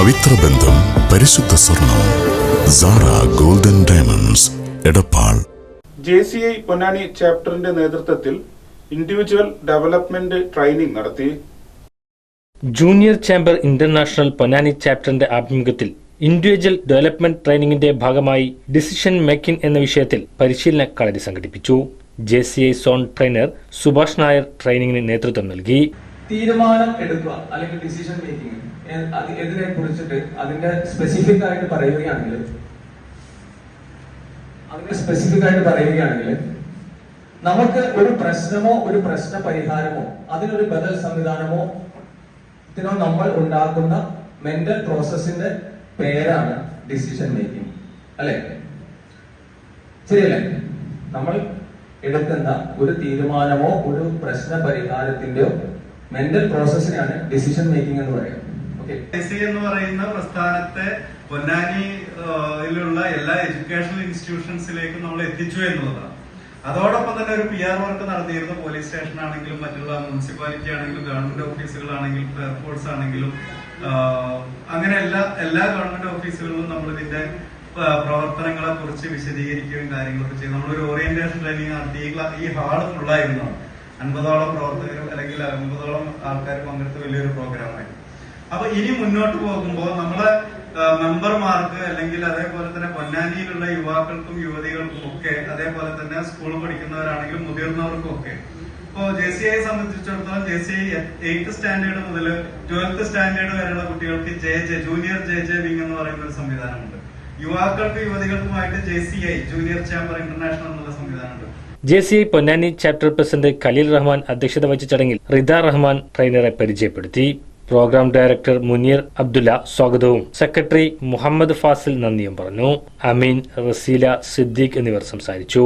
പവിത്ര ബന്ധം പരിശുദ്ധ സ്വർണം Sara golden diamonds Edappal. J C I Ponnani ചാപ്റ്ററിന്റെ നേതൃത്വത്തിൽ ഇൻഡിവിജ്വൽ ഡെവലപ്മെന്റ് ട്രെയിനിംഗ് നടത്തി. ജൂനിയർ ചേംബർ ഇന്റർനാഷണൽ പൊന്നാനി ചാപ്റ്ററിന്റെ ആഭിമുഖ്യത്തിൽ ഇൻഡിവിജ്വൽ ഡെവലപ്മെന്റ് ട്രെയിനിങ്ങിന്റെ ഭാഗമായി ഡിസിഷൻ മേക്കിംഗ് എന്ന വിഷയത്തിൽ പരിശീലന കളരി സംഘടിപ്പിച്ചു. J C I zone trainer Subhash Nair ട്രെയിനിങ്ങിന് നേതൃത്വം നൽകി. തീരുമാനം എടുക്കുക അല്ലെങ്കിൽ ഡിസിഷൻ മേക്കിംഗ് ഇതിനെ കുറിച്ചിട്ട് അതിന്റെ സ്പെസിഫിക് ആയിട്ട് പറയുകയാണെങ്കിൽ അതിനെ സ്പെസിഫിക് ആയിട്ട് പറയുകയാണെങ്കിൽ നമുക്ക് ഒരു പ്രശ്നമോ ഒരു പ്രശ്ന പരിഹാരമോ അതിനൊരു ബദൽ സംവിധാനമോ ഇതിനോ നമ്മൾ ഉണ്ടാക്കുന്ന മെന്റൽ പ്രോസസ്സിന്റെ പേരാണ് ഡിസിഷൻ മേക്കിംഗ് അല്ലെ? ശരിയല്ലേ? നമ്മൾ എടുക്കുന്ന ഒരു തീരുമാനമോ ഒരു പ്രശ്ന പരിഹാരത്തിന്റെയോ മെന്റൽ പ്രോസസ്സിനെയാണ് ഡിസിഷൻ മേക്കിംഗ് എന്ന് പറയുന്നത്. എസ് എന്ന് പറയുന്ന പ്രസ്ഥാനത്തെ പൊന്നാനിയിലുള്ള എല്ലാ എഡ്യൂക്കേഷണൽ ഇൻസ്റ്റിറ്റ്യൂഷൻസിലേക്കും നമ്മൾ എത്തിച്ചു എന്നുള്ളതാണ്. അതോടൊപ്പം തന്നെ ഒരു പി ആർ വർക്ക് നടത്തിയിരുന്നു. പോലീസ് സ്റ്റേഷൻ ആണെങ്കിലും മറ്റുള്ള മുനിസിപ്പാലിറ്റി ആണെങ്കിലും ഗവൺമെന്റ് ഓഫീസുകളാണെങ്കിലും എയർപോർട്ട്സ് ആണെങ്കിലും അങ്ങനെ എല്ലാ എല്ലാ ഗവൺമെന്റ് ഓഫീസുകളിലും നമ്മൾ ഇതിന്റെ പ്രവർത്തനങ്ങളെ കുറിച്ച് വിശദീകരിക്കുകയും കാര്യങ്ങളൊക്കെ ചെയ്യും നമ്മളൊരു ഓറിയന്റേഷൻ ട്രെയിനിങ് നടത്തി. ഈ ഹാൾ ഫുള്ളായിരുന്നു അൻപതോളം പ്രവർത്തകരും അല്ലെങ്കിൽ അൻപതോളം ആൾക്കാർ പങ്കെടുത്ത വലിയൊരു പ്രോഗ്രാമായിരുന്നു അപ്പൊ ഇനി മുന്നോട്ട് പോകുമ്പോൾ നമ്മളെ മെമ്പർമാർക്ക് അല്ലെങ്കിൽ അതേപോലെ തന്നെ പൊന്നാനിയിലുള്ള യുവാക്കൾക്കും യുവതികൾക്കും ഒക്കെ അതേപോലെ തന്നെ സ്കൂൾ പഠിക്കുന്നവരാണെങ്കിലും മുതിർന്നവർക്കും ഒക്കെ. ഇപ്പോ ജെ സി ഐയെ സംബന്ധിച്ചിടത്തോളം J C I eighth standard മുതൽ ട്വൽത്ത് സ്റ്റാൻഡേർഡ് വരെയുള്ള കുട്ടികൾക്ക് J J junior J J wing എന്ന് പറയുന്ന ഒരു സംവിധാനമുണ്ട്. യുവാക്കൾക്കും യുവതികൾക്കുമായിട്ട് J C I junior chamber international എന്നുള്ള സംവിധാനമുണ്ട്. J C I Ponnani chapter president Khaleel Rahman അധ്യക്ഷത വഹിച്ച ചടങ്ങിൽ റിദ റഹ്മാൻ ട്രെയിനറെ പരിചയപ്പെടുത്തി. പ്രോഗ്രാം ഡയറക്ടർ മുനീർ അബ്ദുല്ല സ്വാഗതവും. സെക്രട്ടറി മുഹമ്മദ് ഫാസിൽ നന്ദിയും പറഞ്ഞു. അമീൻ റസീല സിദ്ദീഖ് എന്നിവർ സംസാരിച്ചു.